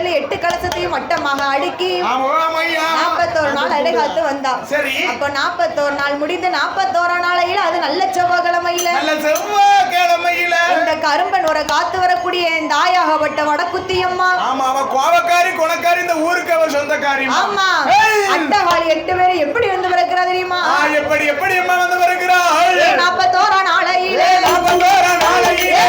சொல்லி எட்டு கலசத்தையும் வட்டமாக அடுக்கி நாற்பத்தோரு நாள் அடைகாத்து வந்தா. சரி. அப்போ நாற்பத்தோரு நாள் முடிந்து நாற்பத்தோரா நாளையில அது நல்ல செவ்வாய்க்கிழமையில. செவ்வாய்க்கிழமையில. இந்த கரும்பன் ஒரு காத்து வரக்கூடிய இந்த ஆயாகப்பட்ட வடக்குத்தி அம்மா ஆமா அவ கோவக்காரி குணக்காரி இந்த ஊருக்கு அவ சொந்தக்காரி. ஆமா. அட்டகாளி எட்டு பேரும் எப்படி வந்து பிறக்கிறா தெரியுமா? எப்படி எப்படி அம்மா வந்து வருகிறாள் நாற்பத்தோரா நாளையில. நாற்பத்தோரா நாளையிலே.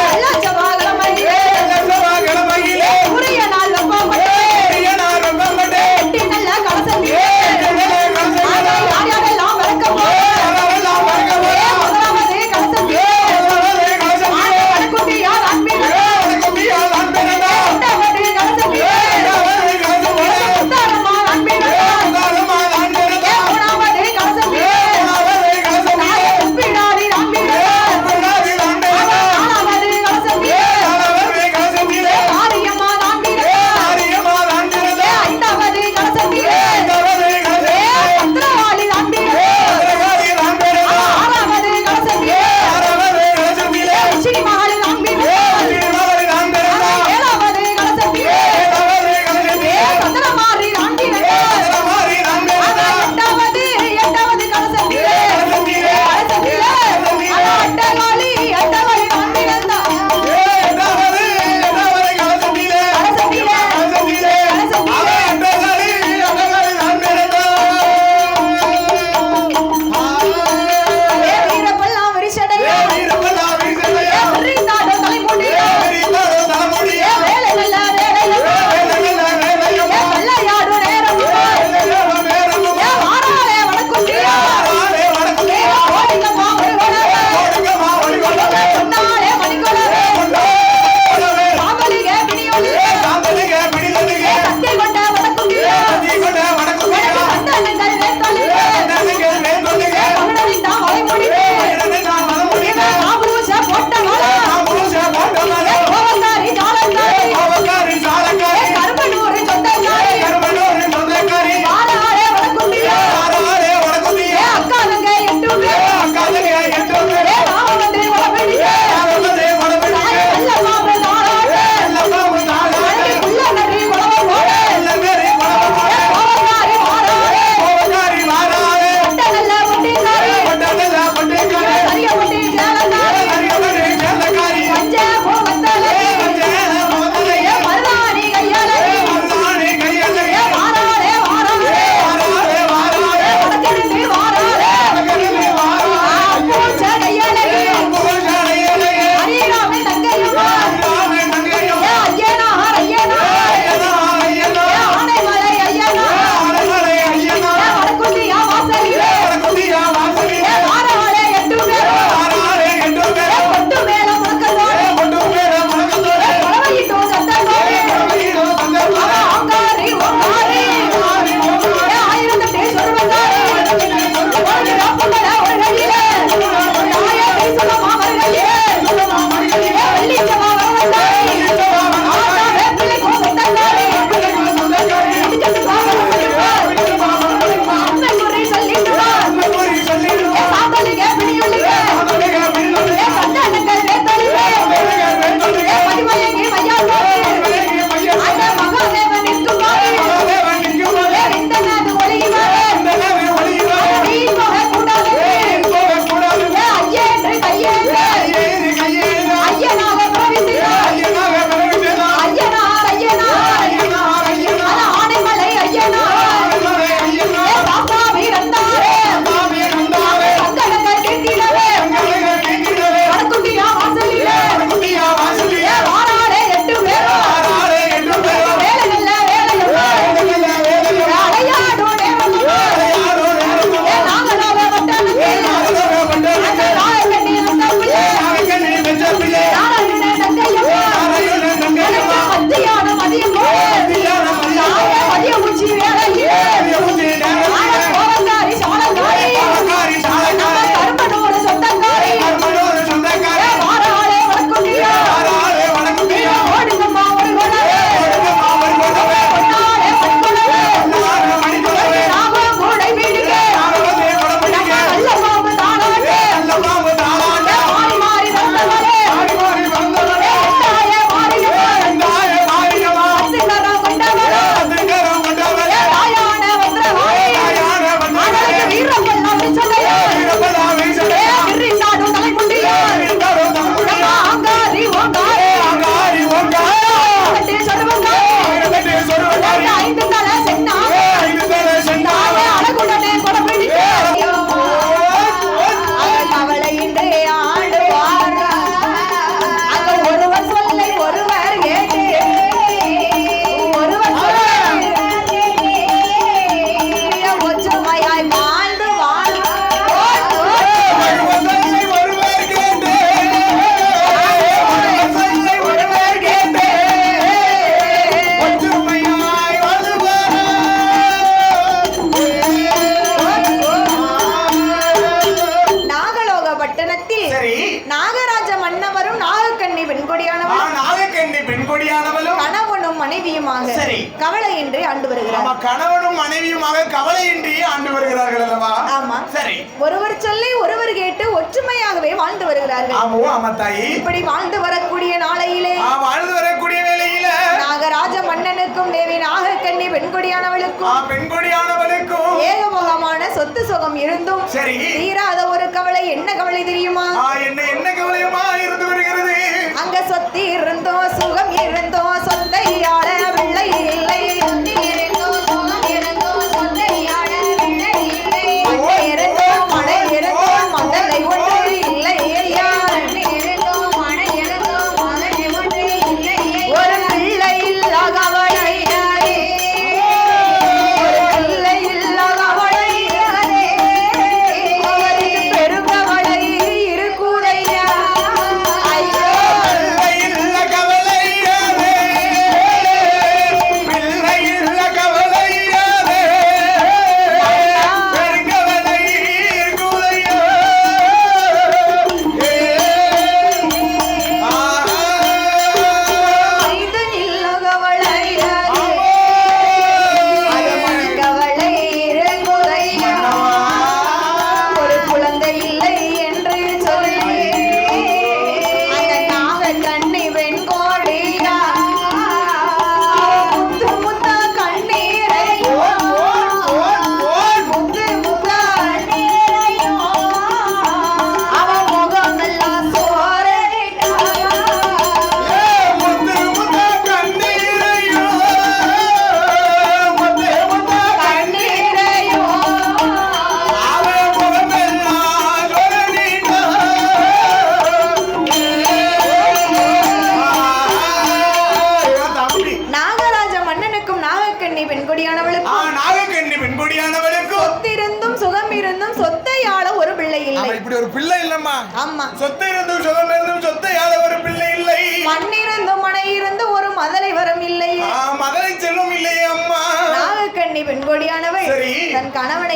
ஒருவர் சொல்லை ஒருவர் கேட்டு ஒற்றுமையாகவே வாழ்ந்து வருகிறார்கள். ஆமா ஆமா தாயி. இப்படி வாழ்ந்து வரக்கூடிய நாளையிலே வாழ்ந்து வரக்கூடிய வேளையில. நாகராஜ மன்னனுக்கும் தேவி நாகக்கண்ணி பெண்கொடியானவளுக்கும் பெண்கொடியானவளுக்கும் ஏகபோகமான சொத்து சுகம் இருந்தும் சரி. தீராத ஒரு கவலை என்ன கவலை தெரியுமா? என்ன என்ன கவலையுமா இருந்து வருகிறது? அங்க சொத்து இருந்தோ சுகம் இருந்தோ சொத்தையாள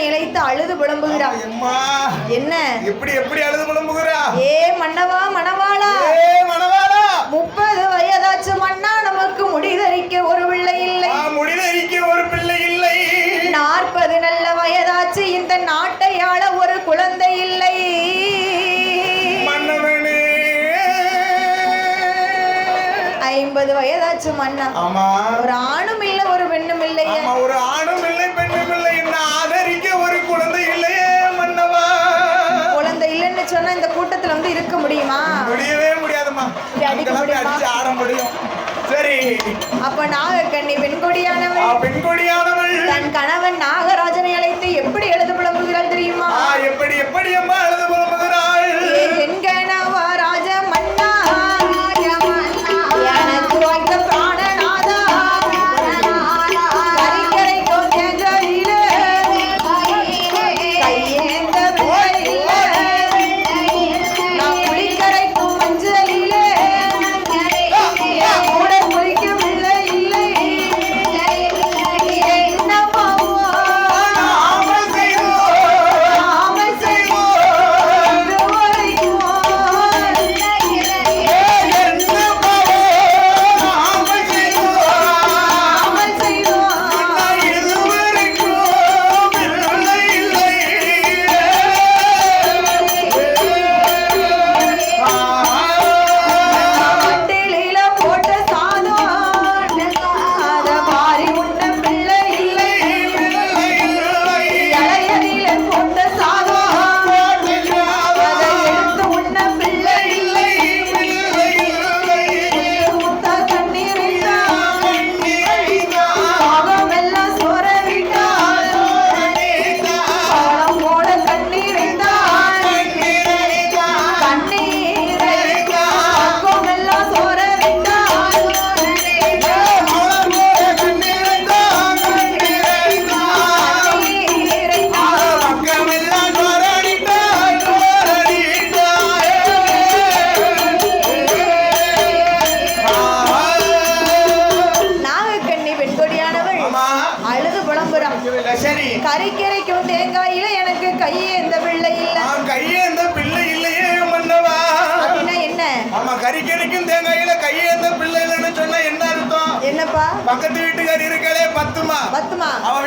இழைத்து அழுது புலம்புகிறாள் அம்மா. என்ன? எப்படி எப்படி அழுது புலம்புகிறா? ஏ மன்னவா மணவாளா? ஏ மணவாளா? முப்பது வயதாச்சு மன்னா நமக்கு முடிதரிக்க ஒரு பிள்ளை இல்லை. முடிதறிக்க ஒரு பிள்ளை இல்லை. நாற்பது நல்ல வயதாச்சு இந்த நாட்டை ஆள ஒரு குழந்தை இல்லை. ஐம்பது வயதாச்சு மன்னா. ஆமா. ஒரு ஆணும் இல்ல ஒரு பெண்ணும் இல்லையே. ஒரு ஆணும் இல்லை பெண்ணும் இல்லை என்ன ஆதரிக்க ஒரு குழந்தை இல்லையே மன்னவா. குழந்தை இல்லைன்னு சொன்னா இந்த கூட்டத்துல வந்து இருக்க முடியுமா? முடியவே முடியாதும்மா. இப்படி அடிக்க முடியுமா? ஆட முடியும். சரி. அப்ப நாகக்கண்ணி பெண்கொடியானவள். பெண்கொடியானவள். தன் கணவன் நாகராஜனை அழைத்து எப்படி எழுத புலம்புகிறாள் தெரியுமா எப்படி எப்படி அம்மா புலம்புகிறாள்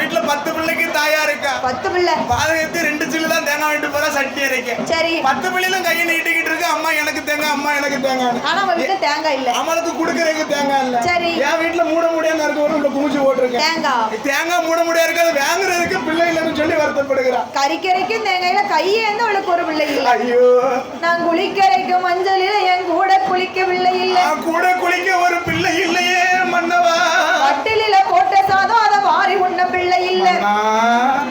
வீட்டுல பத்து பிள்ளைக்கு தாயா இருக்கா? பத்து பிள்ளை. பாதகத்து ரெண்டு சில்லு தான் தேங்காய் வாங்கிட்டு போறா சட்டி அரைக்க. சரி. பத்து பிள்ளைகளும் கையை நீட்டிக்கிட்டு இருக்கு அம்மா எனக்கு தேங்காய் அம்மா எனக்கு தேங்காய். ஆனா அவன் வீட்டுல தேங்காய் இல்ல. அவளுக்கு குடுக்கறதுக்கு தேங்காய் இல்ல. சரி. என் வீட்டுல மூட முடியா நறுக்கு வரும் உள்ள குமிச்சு போட்டிருக்கேன். தேங்காய் தேங்காய் மூட முடியா இருக்கு அது வாங்குறதுக்கு பிள்ளை இல்லைன்னு சொல்லி வருத்தப்படுகிறா. கறிக்கரைக்கும் தேங்காயில கையேந்து அவளுக்கு ஒரு பிள்ளை இல்ல. ஐயோ. நான் குளிக்கரைக்கும் மஞ்சளில என் கூட குளிக்கவில்லை இல்ல. நான் கூட குளிக்க ஒரு பிள்ளை இல்லையே மன்னவா. கட்டிலில போட்ட சாதம் அத வாரி உண்ண பிள்ளை இல்ல.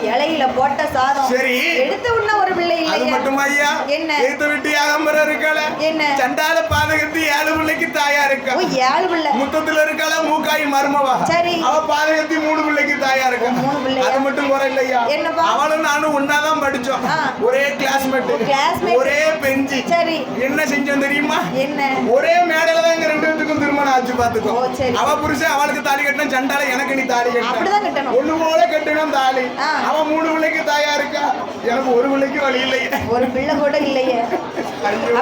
இலையில போட்ட சாதம் சரி. எடுத்து உண்ண ஒரு பிள்ளை அது இல்லையா மட்டும் ஐயா என்ன? எய்த்த விட்டு யாகம்பரம் இருக்காள என்ன? சண்டால பாதகத்து ஏழு பிள்ளைக்கு தாயா இருக்கா ஓ ஏழு பிள்ளை. முத்தத்துல இருக்காள? மூக்காய் மருமவா? சரி. அவ பாதகத்தி மூணு பிள்ளைக்கு தாயா இருக்கா மூணு பிள்ளையா? அது மட்டும் குறை இல்லையா? என்னப்பா? அவளும் நானும் ஒன்னாதான் படிச்சோம். ஒரே கிளாஸ்மேட் classmate. ஒரே பெஞ்சு. சரி. என்ன செஞ்சோம் தெரியுமா? என்ன? ஒரே மேடையில தான் எங்க ரெண்டு பேத்துக்கும் திருமணம் ஆச்சு பாத்துக்கோ. அவ புருஷன் அவளுக்கு தாலி கட்டின சண்டால எனக்கு நீ தாலி கட்டணும். ஒண்ணு போல கட்டணும் தாலி. அவ மூணு பிள்ளைக்கு தாயா இருக்கா எனக்கு ஒரு பிள்ளைக்கு வழி இல்லையே. ஒரு பிள்ளை கூட இல்லையே.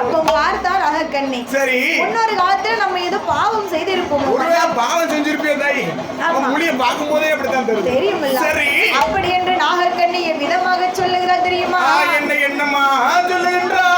அப்போ பார்த்தால் அகக்கண்ணி. சரி. முன்னொரு காலத்துல நம்ம ஏதோ பாவம் செய்திருப்போம்? ஒருவேளை பாவம் செஞ்சிருப்பிய தாய். முடிய பார்க்கும் போதே அப்படித்தான் தெரியும். தெரியுமில்ல. சரி. அப்படி என்று நாகக்கண்ணி விதமாக சொல்லுகிறார் தெரியுமா? என்ன என்னம்மா சொல்லுகின்றாள்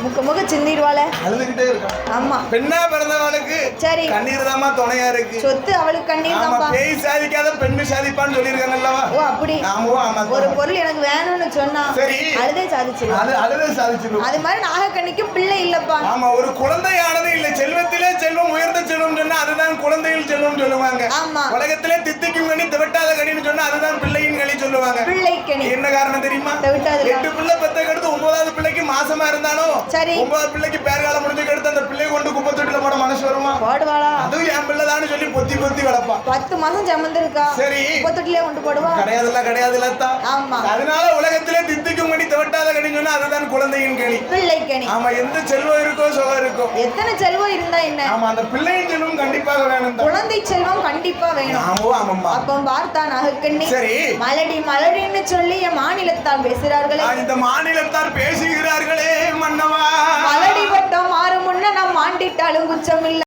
முக்க முக சிந்திடுவாள. அழுதுகிட்டே இருக்கான். ஆமா. பெண்ணா பிறந்தவளுக்கு சரி. கண்ணீர் தாமா துணையா இருக்கு. சொத்து அவளுக்கு கண்ணீர் தான்ப்பா பேய் சாதிக்காத பெண்ணு சாதிப்பான்னு சொல்லியிருக்காங்கல்லவா ஓ அப்படி. ஆமா ஆமா ஒரு பொருள் எனக்கு வேணும்னு சொன்னா சரி. அழுதே சாதிச்சிருவா அது அழுத சாதிச்சிடும் அது மாதிரி நாகக்கண்ணிக்கு பிள்ளை இல்லப்பா. ஆமா ஒரு குழந்தையானது இல்ல. செல்வத்திலே செல்வம் உயர்ந்த செல்வம் சொன்னா அதுதான் குழந்தையில் செல்வம் சொல்லுவாங்க. ஆமா. உலகத்திலே தித்திக்கும் கனி திவட்டாத கனின்னு சொன்னா அதுதான் பிள்ளையின் களி சொல்லுவாங்க. பிள்ளைக்கணி என்ன காரணம் தெரியுமா. எட்டு பிள்ளை பெத்த கடுத்து ஒன்பதாவது பிள்ளைக்கு மாசமா இருந்தாலும் சரி. ஒன்பதாவது பிள்ளைக்கு பேர்காலம் முடிஞ்ச கடுத்து அந்த பிள்ளையை கொண்டு குப்பை தொட்டில போட மனசு வருமா போடுவாளா பொத்தி வளர்ப்பா. பத்து மாசம் சமந்திருக்கா சரி. முப்பத்தொட்டிலே கொண்டு போடுவா. கிடையாதுல்ல கிடையாதுல்ல தான் ஆமா. அதனால உலகத்திலே தித்திக்கும் கனி திவட்டாத சொன்னா அதுதான் குழந்தையின் களி பிள்ளைக்கணி ஆமா எந்த செல்வம் இருக்கோ சுகம் இருக்கும் எத்தனை செல்வம் இருந்தா என்ன? ஆமா அந்த பிள்ளையின் செல்வம் கண்டிப்பாக வேணும் குழந்தை செல்வம் கண்டிப்பா வேணும். ஆமோ ஆமாம்மா. அப்போ பார்த்தா நாகக்கண்ணி. சரி. மலடி மலடின்னு சொல்லி என் மாநிலத்தால் பேசுகிறார்களே. இந்த மாநிலத்தார் பேசுகிறார்களே மன்னவா. மலடி வட்டம் மாறும் முன்ன நாம் மாண்டிட்டாலும் குச்சம் இல்ல